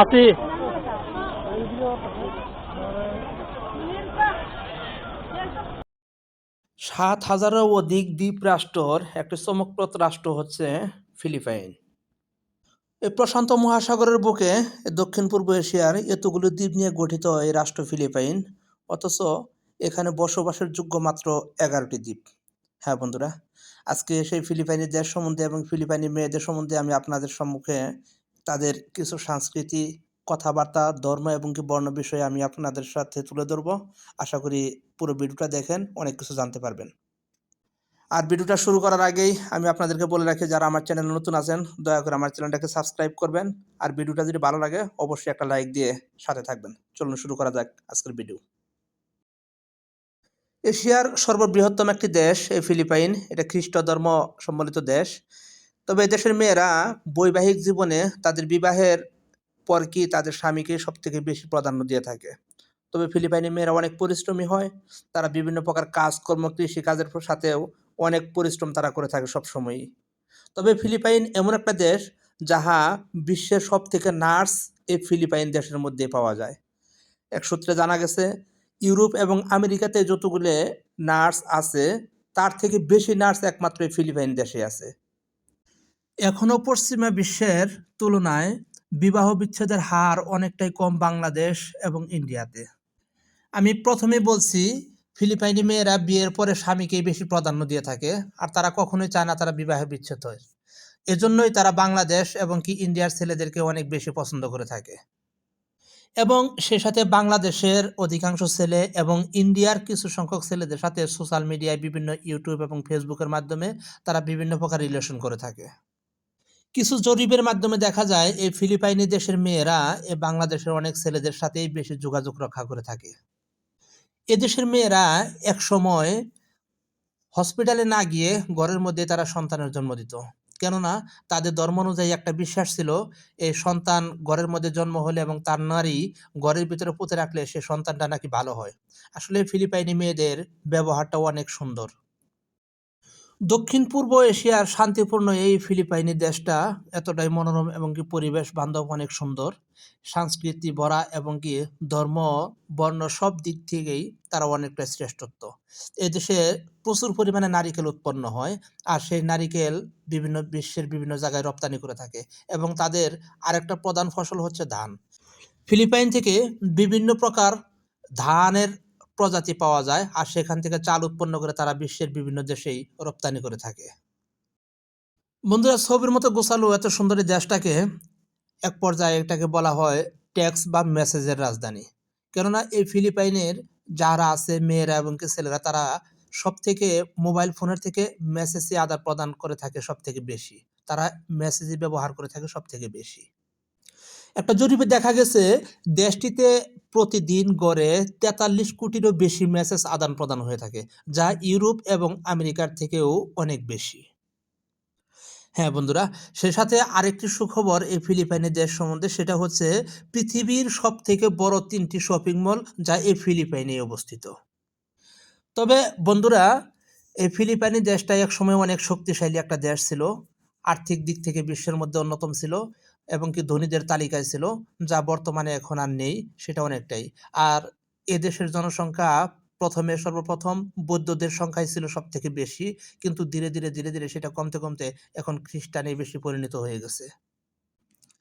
আছি সাত হাজারও অধিক দ্বীপ রাষ্ট্রর একটি চমকপ্রদ রাষ্ট্র হচ্ছে ফিলিপাইন। এই প্রশান্ত মহাসাগরের বুকে দক্ষিণ পূর্ব এশিয়ার এতগুলো দ্বীপ নিয়ে গঠিত এই রাষ্ট্র ফিলিপাইন, অথচ এখানে বসবাসের যোগ্য মাত্র এগারোটি দ্বীপ। হ্যাঁ বন্ধুরা। আজকে সেই ফিলিপাইনের দেশ সম্বন্ধে এবং ফিলিপাইনি মেয়েদের সম্বন্ধে আমি আপনাদের সম্মুখে তাদের কিছু সংস্কৃতি কথাবার্তা, ধর্ম এবং কি বর্ণ বিষয়ে আমি আপনাদের সাথে তুলে ধরবো। আশা করি পুরো ভিডিওটা দেখেন, অনেক কিছু জানতে পারবেন। আর ভিডিওটা শুরু করার আগেই আমি আপনাদেরকে বলে রাখি, যারা আমার চ্যানেলে নতুন আছেন, দয়া করে আমার চ্যানেলটাকে সাবস্ক্রাইব করবেন। আর ভিডিওটা যদি ভালো লাগে, অবশ্যই একটা লাইক দিয়ে সাথে থাকবেন। চলুন শুরু করা যাক আজকের ভিডিও। এশিয়ার সর্ববৃহত্তম একটি দেশ, এই ফিলিপাইন। এটা খ্রিস্ট ধর্ম সম্বলিত দেশ। তবে দেশের মেয়েরা বৈবাহিক জীবনে তাদের বিবাহের পর কি তাদের স্বামীকে সব থেকে বেশি প্রাধান্য দিয়ে থাকে? তবে ফিলিপাইনের মেয়েরা অনেক পরিশ্রমী হয়। তারা বিভিন্ন প্রকার কাজকর্ম, কৃষি কাজের সাথেও অনেক পরিশ্রম তারা করে থাকে সবসময়ই। তবে ফিলিপাইন এমন একটা দেশ যাহা বিশ্বের সব থেকে নার্স এই ফিলিপাইন দেশের মধ্যে পাওয়া যায়। এক সূত্রে জানা গেছে ইউরোপ এবং আমেরিকাতে যতগুলো নার্স আছে, তার থেকে বেশি নার্স একমাত্র ফিলিপাইন দেশে আছে। এখনও পশ্চিমা বিশ্বের তুলনায় বিবাহ বিচ্ছেদের হার অনেকটাই কম বাংলাদেশ এবং ইন্ডিয়াতে। আমি প্রথমে বলছি, ফিলিপাইনি মেয়েরা বিয়ের পরে স্বামীকেই বেশি প্রাধান্য দিয়ে থাকে, আর তারা কখনোই চায় না তারা বিবাহ বিচ্ছেদ হয়। এজন্যই তারা বাংলাদেশ এবং কি ইন্ডিয়ার ছেলেদেরকে অনেক বেশি পছন্দ করে থাকে। এবং সে সাথে বাংলাদেশের অধিকাংশ ছেলে এবং ইন্ডিয়ার কিছু সংখ্যক ছেলেদের সাথে সোশ্যাল মিডিয়ায় বিভিন্ন ইউটিউব এবং ফেসবুকের মাধ্যমে তারা বিভিন্ন প্রকার রিলেশন করে থাকে। কিছু জরিপের মাধ্যমে দেখা যায়, এই ফিলিপাইনি দেশের মেয়েরা এ বাংলাদেশের অনেক ছেলেদের সাথেই বেশি যোগাযোগ রক্ষা করে থাকে। এদেশের মেয়েরা এক সময় হসপিটালে না গিয়ে ঘরের মধ্যে তারা সন্তানের জন্ম দিত। কেননা তাদের ধর্ম অনুযায়ী একটা বিশ্বাস ছিল এই সন্তান ঘরের মধ্যে জন্ম হলে এবং তার নারী ঘরের ভিতরে পুঁতে রাখলে সে সন্তানটা নাকি ভালো হয়। আসলে ফিলিপাইনি মেয়েদের ব্যবহারটাও অনেক সুন্দর। দক্ষিণ পূর্ব এশিয়ার শান্তিপূর্ণ এই ফিলিপাইনি দেশটা এতটাই মনোরম এবং কি পরিবেশ বান্ধব অনেক সুন্দর। সংস্কৃতি ভরা এবং কি ধর্ম, বর্ণ সব দিক থেকেই তারা অনেকটা শ্রেষ্ঠত্ব। এই দেশে প্রচুর পরিমাণে নারিকেল উৎপন্ন হয় আর সেই নারিকেল বিভিন্ন বিশ্বের বিভিন্ন জায়গায় রপ্তানি করে থাকে এবং তাদের আরেকটা প্রধান ফসল হচ্ছে ধান। ফিলিপাইন থেকে বিভিন্ন প্রকার ধানের প্রজাতি পাওয়া যায় আর সেখান থেকে চাল উৎপন্ন করে তারা বিশ্বের বিভিন্ন দেশেই রপ্তানি করে থাকে। বন্ধুরা, ছবির মতো গোছালো এত সুন্দর দেশটাকে এক পর্যায়ে এটাকে বলা হয় ট্যাক্স বা মেসেজের রাজধানী। কেননা এই ফিলিপাইনের যারা আছে, মেয়েরা এবং কি ছেলেরা, তারা সব থেকে মোবাইল ফোনের থেকে মেসেজই আদান প্রদান করে থাকে সব থেকে বেশি। তারা মেসেজই ব্যবহার করে থাকে সব থেকে বেশি। একটা জরিপে দেখা গেছে, দেশটিতে প্রতিদিন গড়ে তেতাল্লিশ কোটিরও বেশি মেসেজ আদান প্রদান হয়ে থাকে, যা ইউরোপ এবং আমেরিকার থেকেও অনেক বেশি। হ্যাঁ বন্ধুরা সে সাথে আরেকটি সুখবর এই ফিলিপাইনের দেশ সম্বন্ধে, সেটা হচ্ছে পৃথিবীর সব থেকে বড় তিনটি শপিং মল, যা এই ফিলিপাইনে অবস্থিত। তবে বন্ধুরা, এই ফিলিপাইনি দেশটা এক সময় অনেক শক্তিশালী একটা দেশ ছিল, আর্থিক দিক থেকে বিশ্বের মধ্যে অন্যতম ছিল এবং কি ধনীদের তালিকায় ছিল, যা বর্তমানে এখন আর নেই, সেটা অনেকটাই। আর এদেশের জনসংখ্যা প্রথমে সর্বপ্রথম বৌদ্ধদের সংখ্যাই ছিল সব থেকে বেশি, কিন্তু ধীরে ধীরে ধীরে ধীরে সেটা কমতে কমতে এখন খ্রিস্টানে বেশি পরিণত হয়ে গেছে।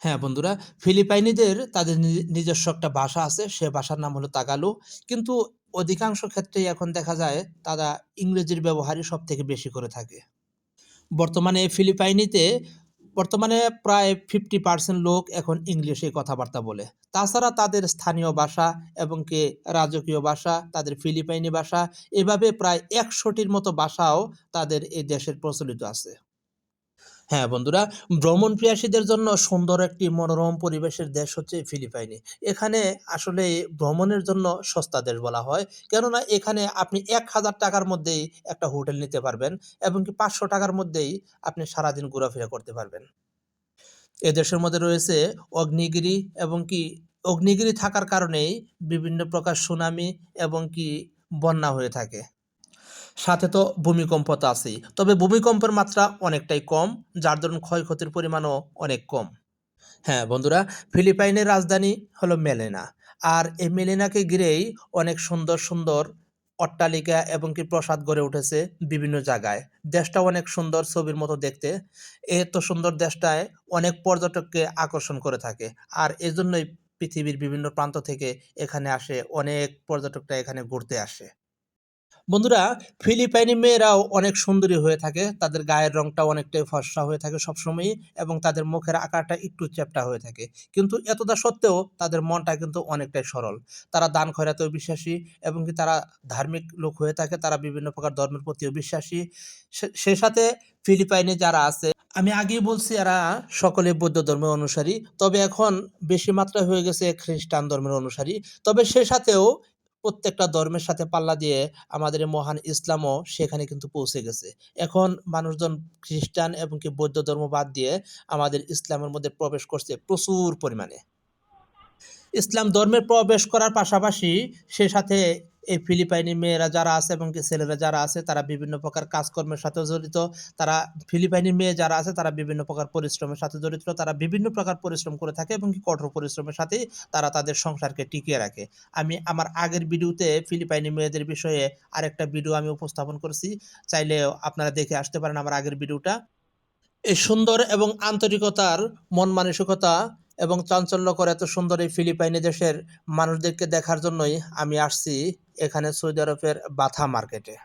হ্যাঁ বন্ধুরা, ফিলিপাইনিদের তাদের নিজস্ব একটা ভাষা আছে, সে ভাষার নাম হলো তাগালো। কিন্তু অধিকাংশ ক্ষেত্রেই এখন দেখা যায়, তারা ইংরেজির ব্যবহারই সব থেকে বেশি করে থাকে। বর্তমানে ফিলিপাইনিতে বর্তমানে প্রায় ফিফটি পার্সেন্ট লোক এখন ইংলিশে কথাবার্তা বলে। তাছাড়া তাদের স্থানীয় ভাষা এবং কি রাজকীয় ভাষা, তাদের ফিলিপাইনি ভাষা, এভাবে প্রায় একশোটির মতো ভাষাও তাদের এই দেশের প্রচলিত আছে। হ্যাঁ বন্ধুরা, ভ্রমণ প্রিয়াসীদের জন্য সুন্দর একটি মনোরম পরিবেশের দেশ হচ্ছে ফিলিপাইনি। এখানে আসলে ভ্রমণের জন্য সস্তা দেশ বলা হয়। কেননা এখানে আপনি এক হাজার টাকার মধ্যেই একটা হোটেল নিতে পারবেন এবং কি পাঁচশো টাকার মধ্যেই আপনি সারাদিন ঘোরাফেরা করতে পারবেন। এ দেশের মধ্যে রয়েছে অগ্নিগিরি এবং কি অগ্নিগিরি থাকার কারণেই বিভিন্ন প্রকার সুনামি এবং কি বন্যা হয়ে থাকে। সাথে তো ভূমিকম্প তো আছেই। তবে ভূমিকম্পের মাত্রা অনেকটাই কম, যার দরুন ক্ষয়ক্ষতির পরিমাণও অনেক কম। হ্যাঁ বন্ধুরা, ফিলিপাইনের রাজধানী হলো মেলেনা। আর এই মেলেনাকে ঘিরেই অনেক সুন্দর সুন্দর অট্টালিকা এবং কি প্রসাদ গড়ে উঠেছে বিভিন্ন জায়গায়। দেশটা অনেক সুন্দর ছবির মতো দেখতে। এত সুন্দর দেশটায় অনেক পর্যটককে আকর্ষণ করে থাকে। আর এজন্যই পৃথিবীর বিভিন্ন প্রান্ত থেকে এখানে আসে, অনেক পর্যটকরা এখানে ঘুরতে আসে। বন্ধুরা, ফিলিপাইনি মেয়েরাও অনেক সুন্দরী হয়ে থাকে। তাদের গায়ের রংটা অনেকটাই ফর্সা হয়ে থাকে সবসময়ই এবং তাদের মুখের আকারটা একটু চ্যাপটা হয়ে থাকে। কিন্তু এতটা সত্ত্বেও তাদের মনটা কিন্তু অনেকটাই সরল। তারা দান খয়রাতেও বিশ্বাসী এবং কি তারা ধার্মিক লোক হয়ে থাকে, তারা বিভিন্ন প্রকার ধর্মের প্রতিও বিশ্বাসী। সে- সাথে ফিলিপাইনে যারা আছে, আমি আগেই বলছি এরা সকলে বৌদ্ধ ধর্মের অনুসারী। তবে এখন বেশি মাত্রায় হয়ে গেছে খ্রিস্টান ধর্মের অনুসারী। তবে সে সাথেও প্রত্যেকটা ধর্মের সাথে পাল্লা দিয়ে আমাদের মহান ইসলামও সেখানে কিন্তু পৌঁছে গেছে। এখন মানুষজন খ্রিস্টান এবং কি বৌদ্ধ ধর্ম বাদ দিয়ে আমাদের ইসলামের মধ্যে প্রবেশ করছে প্রচুর পরিমাণে। ইসলাম ধর্মে প্রবেশ করার পাশাপাশি সে সাথে এই ফিলিপাইনি মেয়েরা যারা আছে এবং ছেলেরা যারা আছে, তারা বিভিন্ন প্রকার কাজকর্মের সাথে জড়িত। তারা ফিলিপাইনি মেয়ে যারা আছে, তারা বিভিন্ন প্রকার পরিশ্রমের সাথে জড়িত। তারা বিভিন্ন প্রকার পরিশ্রম করে থাকে এবং কি কঠোর পরিশ্রমের সাথেই তারা তাদের সংসারকে টিকিয়ে রাখে। আমি আমার আগের ভিডিওতে ফিলিপাইনি মেয়েদের বিষয়ে আরেকটা ভিডিও আমি উপস্থাপন করেছি। চাইলে আপনারা দেখে আসতে পারেন আমার আগের ভিডিওটা। এই সুন্দর এবং আন্তরিকতার, মন মানসিকতা এবং চাঞ্চল্যকর এত সুন্দর এই ফিলিপাইনি দেশের মানুষদেরকে দেখার জন্যই আমি আসছি। এখানে সৌদি আরবের বাথা মার্কেটে।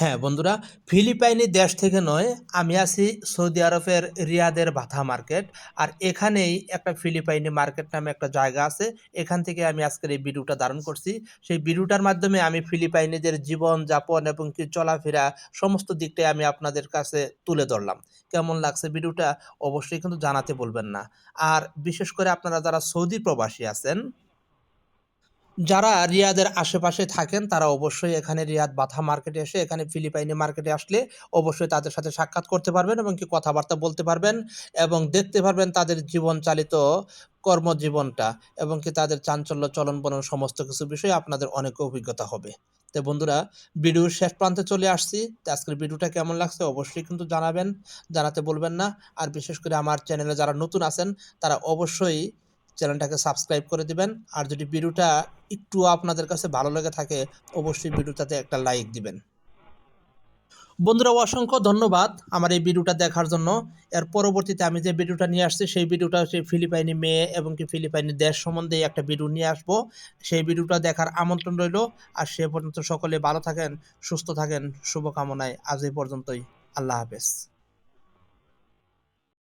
হ্যাঁ বন্ধুরা, ফিলিপাইনি দেশ থেকে নয়, আমি আছি সৌদি আরবের রিয়াদের বাথা মার্কেট। আর এখানেই একটা ফিলিপাইনি মার্কেট নামে একটা জায়গা আছে। এখান থেকে আমি আজকের এই ভিডিওটা ধারণ করছি। সেই ভিডিওটার মাধ্যমে আমি ফিলিপাইনিদের জীবন, যাপন এবং কি চলাফেরা সমস্ত দিকটাই আমি আপনাদের কাছে তুলে ধরলাম। কেমন লাগছে ভিডিওটা? অবশ্যই কিন্তু জানাতে বলবেন না। আর বিশেষ করে আপনারা যারা সৌদি প্রবাসী আছেন যারা রিয়াদের আশেপাশে থাকেন, তারা অবশ্যই এখানে রিয়াদ বাথা মার্কেটে এসে, এখানে ফিলিপাইনি মার্কেটে আসলে অবশ্যই তাদের সাথে সাক্ষাৎ করতে পারবেন এবং কি কথাবার্তা বলতে পারবেন এবং দেখতে পারবেন তাদের জীবন চালিত কর্মজীবনটা এবং কি তাদের চাঞ্চল্য, চলন বলন সমস্ত কিছু বিষয়ে আপনাদের অনেক অভিজ্ঞতা হবে। তো বন্ধুরা, ভিডিওর শেষ প্রান্তে চলে আসছি। তো আজকের ভিডিওটা কেমন লাগছে অবশ্যই কিন্তু জানাবেন, জানাতে বলবেন না। আর বিশেষ করে আমার চ্যানেলে যারা নতুন আছেন, তারা অবশ্যই চ্যানেলটাকে সাবস্ক্রাইব করে দিবেন। আর যদি ভিডিওটা একটু আপনাদের কাছে ভালো লেগে থাকে, অবশ্যই ভিডিওটাতে একটা লাইক দিবেন। বন্ধুরা, অসংখ্য ধন্যবাদ আমার এই ভিডিওটা দেখার জন্য। এর পরবর্তীতে আমি যে ভিডিওটা নিয়ে আসছি, সেই ভিডিওটা হচ্ছে ফিলিপাইনি মেয়ে এবং কি ফিলিপাইনি দেশ সম্বন্ধে একটা ভিডিও নিয়ে আসব। সেই ভিডিওটা দেখার আমন্ত্রণ রইল। আর সে পর্যন্ত সকলে ভালো থাকেন, সুস্থ থাকেন, শুভকামনায় আজ এই পর্যন্তই। আল্লাহ হাফেজ।